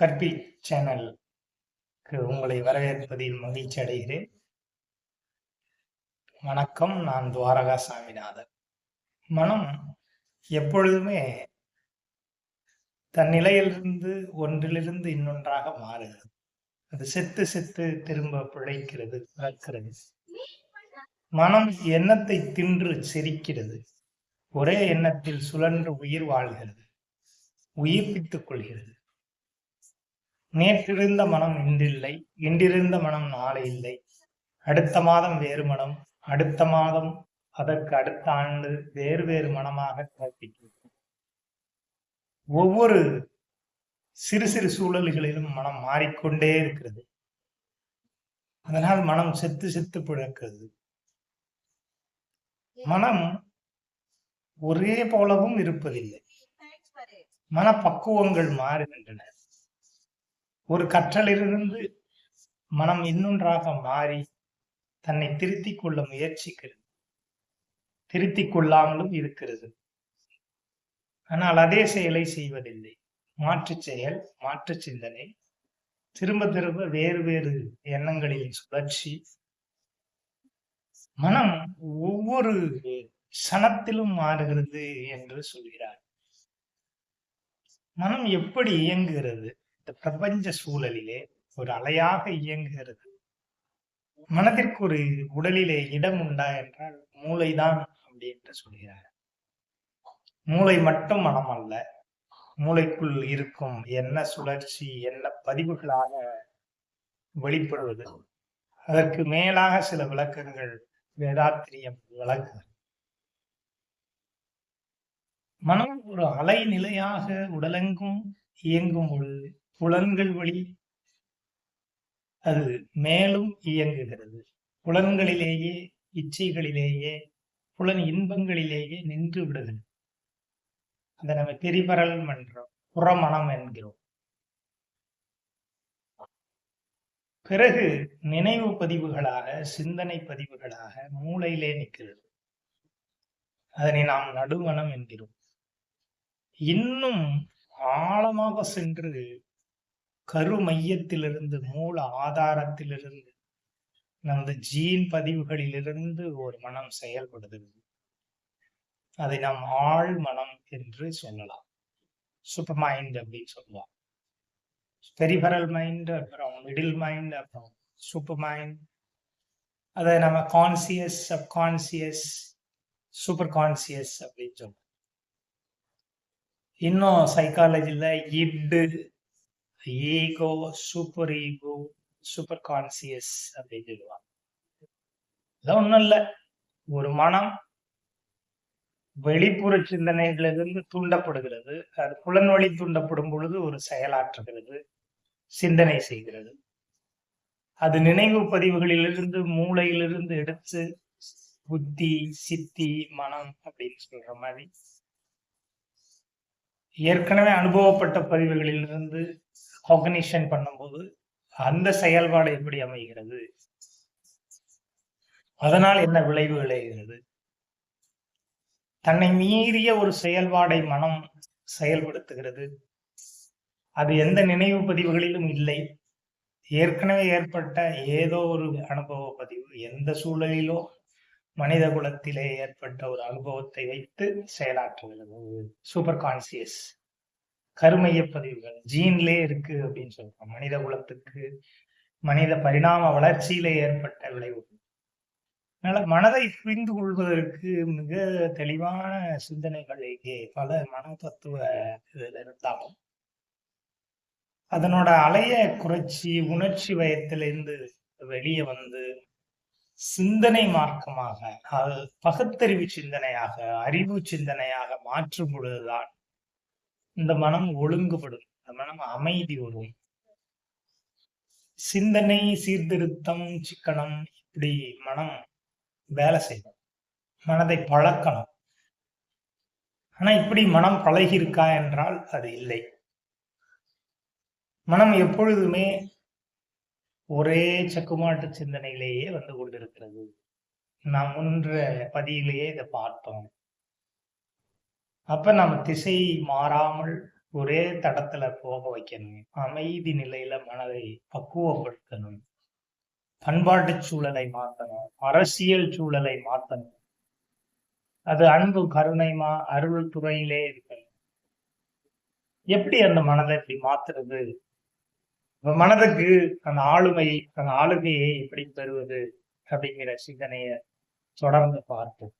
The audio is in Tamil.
கற்பி சேனலுக்கு உங்களை வரவேற்பதில் மகிழ்ச்சி அடைகிறேன். வணக்கம் நான் துவாரகா சாமிநாதன். மனம் எப்பொழுதுமே தன் நிலையிலிருந்து ஒன்றிலிருந்து இன்னொன்றாக மாறுகிறது அது செத்து செத்து திரும்ப பிழைக்கிறது பிறக்கிறது மனம் எண்ணத்தை தின்று சிரிக்கிறது. ஒரே எண்ணத்தில் சுழன்று உயிர் வாழ்கிறது. உயிர்ப்பித்துக் கொள்கிறது. நேற்றிருந்த மனம் இன்றில்லை இன்றிருந்த மனம் நாளை இல்லை. அடுத்த மாதம் வேறு மனம் அடுத்த மாதம் அதற்கு அடுத்த ஆண்டு வேறு வேறு மனமாக கற்பிக்கிறது. ஒவ்வொரு சிறு சிறு சூழல்களிலும் மனம் மாறிக்கொண்டே இருக்கிறது. அதனால் மனம் செத்து செத்து பிழக்கிறது மனம் ஒரே போலவும் இருப்பதில்லை. மனப்பக்குவங்கள் மாறுகின்றன. ஒரு கற்றலிலிருந்து மனம் இன்னொன்றாக மாறி தன்னை திருத்திக் கொள்ள முயற்சிக்கிறது. திருத்திக் கொள்ளாமலும் இருக்கிறது. ஆனால் அதே செயலை செய்வதில்லை. மாற்று செயல் மாற்று சிந்தனை திரும்ப திரும்ப வேறு வேறு எண்ணங்களில் சுழற்சி. மனம் ஒவ்வொரு சனத்திலும் மாறுகிறது என்று சொல்கிறார். மனம் எப்படி இயங்குகிறது? இந்த பிரபஞ்ச சூழலிலே ஒரு அலையாக இயங்குகிறது. மனதிற்கு ஒரு உடலிலே இடம் உண்டா என்றால் மூளைதான் அப்படி என்று சொல்கிறார் மூளை மட்டும் மனம் அல்ல மூளைக்குள் இருக்கும் என்ன சுழற்சி என்ன பதிவுகளாக வெளிப்படுவது அதற்கு மேலாக சில விளக்கங்கள் வேதாத்திரியம் விளக்கு மனம் ஒரு அலை நிலையாக உடலெங்கும் இயங்கும் பொழுது புலன்கள் வழி அது மேலும் இயங்குகிறது. புலன்களிலேயே இச்சைகளிலேயே புலன் இன்பங்களிலேயே நின்று விடுகிறது. அதை நம்ம திரிபரல் என்றோம் புறமணம் என்கிறோம். பிறகு நினைவு பதிவுகளாக சிந்தனை பதிவுகளாக மூளையிலே நிற்கிறது. அதனை நாம் நடுவனம் என்கிறோம். இன்னும் ஆழமாக சென்று கரு மையத்திலிருந்து மூல ஆதாரத்திலிருந்து நமது ஜீன் பதிவுகளிலிருந்து ஒரு மனம் செயல்படுகிறது. அதை நாம் ஆள் மனம் என்று சொல்லலாம். சூப்பர் மைண்ட் அப்படின்னு சொல்லுவோம். பெரிபரல் மைண்ட் அப்புறம் மிடில் மைண்ட் அப்புறம் சூப்பர் மைண்ட் அதை நம்ம கான்சியஸ் சப்கான்சியஸ் சூப்பர் கான்சியஸ் அப்படின்னு சொல்லுவோம். இன்னும் சைக்காலஜியில் இட்டு ego super ego super conscious அப்படின்னு சொல்லுவாங்க. இதெல்லாம் ஒன்றும் இல்லை. ஒரு மனம் வெளிப்புற சிந்தனைகளிலிருந்து தூண்டப்படுகிறது. அது புலன்வழி தூண்டப்படும் பொழுது ஒரு செயலாற்றுகிறது சிந்தனை செய்கிறது. அது நினைவு பதிவுகளிலிருந்து மூளையிலிருந்து எடுத்து புத்தி சித்தி மனம் அப்படின்னு சொல்ற மாதிரி ஏற்கனவே அனுபவப்பட்ட பதிவுகளிலிருந்து காகனிஷன் பண்ணும்போது அந்த செயல்பாடு எப்படி அமைகிறது? அதனால் என்ன விளைவு விளைகிறது? தன்னை மீறிய ஒரு செயல்பாடை மனம் செயல்படுத்துகிறது. அது எந்த நினைவு பதிவுகளிலும் இல்லை. ஏற்கனவே ஏற்பட்ட ஏதோ ஒரு அனுபவ பதிவு எந்த சூழலிலோ மனித குலத்திலே ஏற்பட்ட ஒரு அனுபவத்தை வைத்து செயலாற்றுகிறது. சூப்பர் கான்சியஸ் கருமைய பதிவுகள். ஜீன்லே இருக்கு அப்படின்னு சொல்றோம். மனித குலத்துக்கு மனித பரிணாம வளர்ச்சியில ஏற்பட்ட விளைவுகள். அதனால மனதை புரிந்து கொள்வதற்கு மிக தெளிவான சிந்தனைகள் இங்கே பல மன தத்துவ இதில் இருந்தாலும் அதனோட அலைய குறைச்சி உணர்ச்சி வயத்திலிருந்து வெளியே வந்து சிந்தனை மார்க்கமாக அது பகுத்தறிவு சிந்தனையாக அறிவு சிந்தனையாக மாற்றும் பொழுதுதான் இந்த மனம் ஒழுங்குபடும் இந்த மனம் அமைதி வரும் சிந்தனை சீர்திருத்தம் சிக்கனம் இப்படி மனம் வேலை செய்யும். மனதை பழக்கணும். ஆனா இப்படி மனம் பழகி இருக்கா என்றால் அது இல்லை. மனம் எப்பொழுதுமே ஒரே சக்குமாட்டு சிந்தனையிலேயே வந்து கொண்டிருக்கிறது. நாம் முன்ற பதியிலேயே இதை பார்த்தோம். அப்ப நம்ம திசை மாறாமல் ஒரே தடத்துல போக வைக்கணும். அமைதி நிலையில மனதை பக்குவப்படுத்தணும். பண்பாட்டு சூழலை மாத்தணும். அரசியல் சூழலை மாத்தணும். அது அன்பு கருணைமா அருள் துறையிலே இருக்கணும். எப்படி அந்த மனதை இப்படி மாத்துறது? மனதுக்கு அந்த ஆளுமை அந்த ஆளுமையை எப்படி பெறுவது அப்படிங்கிற சிந்தனைய தொடர்ந்து பார்ப்போம்.